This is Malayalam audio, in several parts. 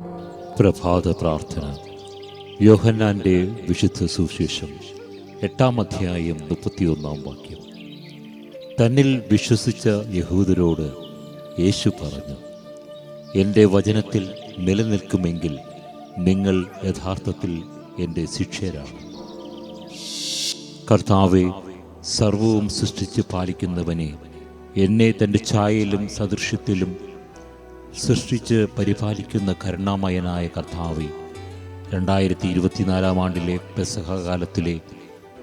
പ്രഭാത പ്രാർത്ഥന. യോഹന്നാന്റെ വിശുദ്ധ സുവിശേഷം എട്ടാം അധ്യായം മുപ്പത്തിയൊന്നാം വാക്യം. തന്നിൽ വിശ്വസിച്ച യഹൂദരോട് യേശു പറഞ്ഞു എന്റെ വചനത്തിൽ നിലനിൽക്കുമെങ്കിൽ നിങ്ങൾ യഥാർത്ഥത്തിൽ എന്റെ ശിക്ഷരാണ് കർത്താവെ സർവവും സൃഷ്ടിച്ച് പാലിക്കുന്നവനെ എന്നെ തന്റെ ഛായയിലും സദൃശ്യത്തിലും സൃഷ്ടിച്ച് പരിപാലിക്കുന്ന കരുണാമയനായ കർത്താവെ രണ്ടായിരത്തി ഇരുപത്തിനാലാം ആണ്ടിലെ പെസഹ കാലത്തിലെ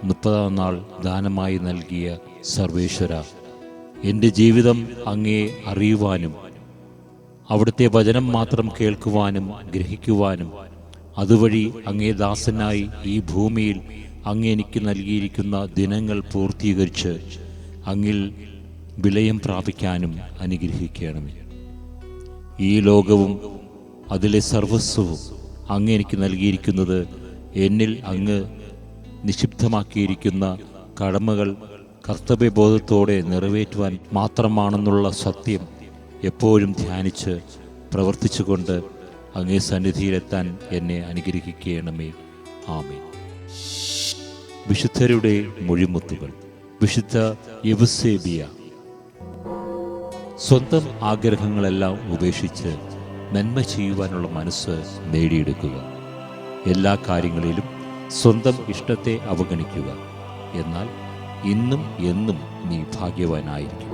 മുപ്പതാം നാൾ ദാനമായി നൽകിയ സർവേശ്വര എന്റെ ജീവിതം അങ്ങേ അറിയുവാനും അവിടുത്തെ വചനം മാത്രം കേൾക്കുവാനും ഗ്രഹിക്കുവാനും അതുവഴി അങ്ങേ ദാസനായി ഈ ഭൂമിയിൽ അങ്ങ് എനിക്ക് നൽകിയിരിക്കുന്ന ദിനങ്ങൾ പൂർത്തീകരിച്ച് അങ്ങിൽ വിലയം പ്രാപിക്കാനും അനുഗ്രഹിക്കണമേ. ഈ ലോകവും അതിലെ സർവസ്വവും അങ്ങ് എനിക്ക് നൽകിയിരിക്കുന്നത് എന്നിൽ അങ്ങ് നിക്ഷിപ്തമാക്കിയിരിക്കുന്ന കടമകൾ കർത്തവ്യബോധത്തോടെ നിറവേറ്റുവാൻ മാത്രമാണെന്നുള്ള സത്യം എപ്പോഴും ധ്യാനിച്ച് പ്രവർത്തിച്ചുകൊണ്ട് അങ്ങേ സന്നിധിയിലെത്താൻ എന്നെ അനുഗ്രഹിക്കണമേ. ആമേ വിശുദ്ധരുടെ മൊഴിമുത്തുകൾ. വിശുദ്ധ യവസേബിയ സ്വന്തം ആഗ്രഹങ്ങളെല്ലാം ഉപേക്ഷിച്ച് നന്മ ചെയ്യുവാനുള്ള മനസ്സ് നേടിയെടുക്കുക. എല്ലാ കാര്യങ്ങളിലും സ്വന്തം ഇഷ്ടത്തെ അവഗണിക്കുക. എന്നാൽ ഇന്നും എന്നും നീ ഭാഗ്യവാനായിരിക്കും.